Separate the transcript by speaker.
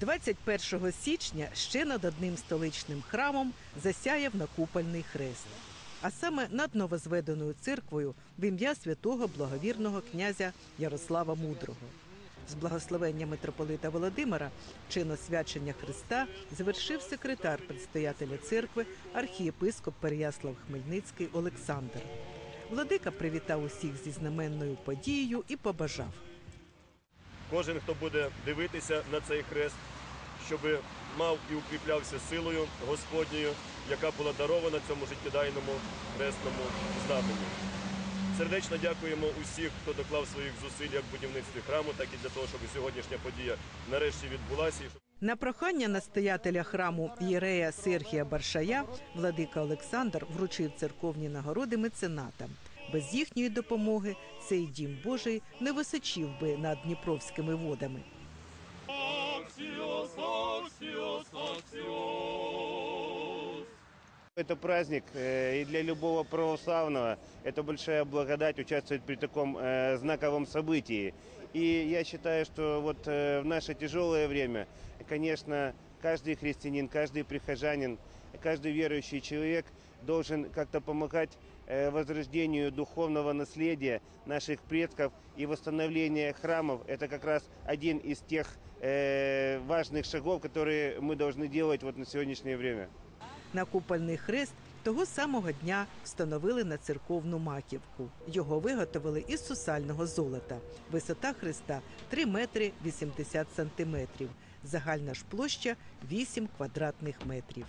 Speaker 1: 21 січня ще над одним столичним храмом засяяв накупольний хрест. А саме над новозведеною церквою в ім'я святого благовірного князя Ярослава Мудрого. З благословення митрополита Володимира чин освячення Христа завершив секретар предстоятеля церкви архієпископ Переяслав Хмельницький Олександр. Владика привітав усіх зі знаменною подією і побажав.
Speaker 2: Кожен, хто буде дивитися на цей хрест, щоб мав і укріплявся силою Господньою, яка була дарована цьому життєдайному хресному знамені. Сердечно дякуємо усіх, хто доклав своїх зусиль як в будівництві храму, так і для того, щоб сьогоднішня подія нарешті відбулася.
Speaker 1: На прохання настоятеля храму Єрея Сергія Баршая владика Олександр вручив церковні нагороди меценатам. Без їхньої допомоги цей дім Божий не височив би над Дніпровськими водами.
Speaker 3: Это праздник, э, и для любого православного это большая благодать участвовать при таком э, знаковом событии. И я считаю, что вот э, в наше тяжелое время, конечно, каждый христианин, каждый прихожанин, каждый верующий человек должен как-то помогать э, возрождению духовного наследия наших предков и восстановление храмов. Это как раз один из тех э, важных шагов, которые мы должны делать вот на сегодняшнее время.
Speaker 1: Накупольний хрест того самого дня встановили на церковну маківку. Його виготовили із сусального золота. Висота хреста 3 метри 80 сантиметрів. Загальна ж площа 8 квадратних метрів.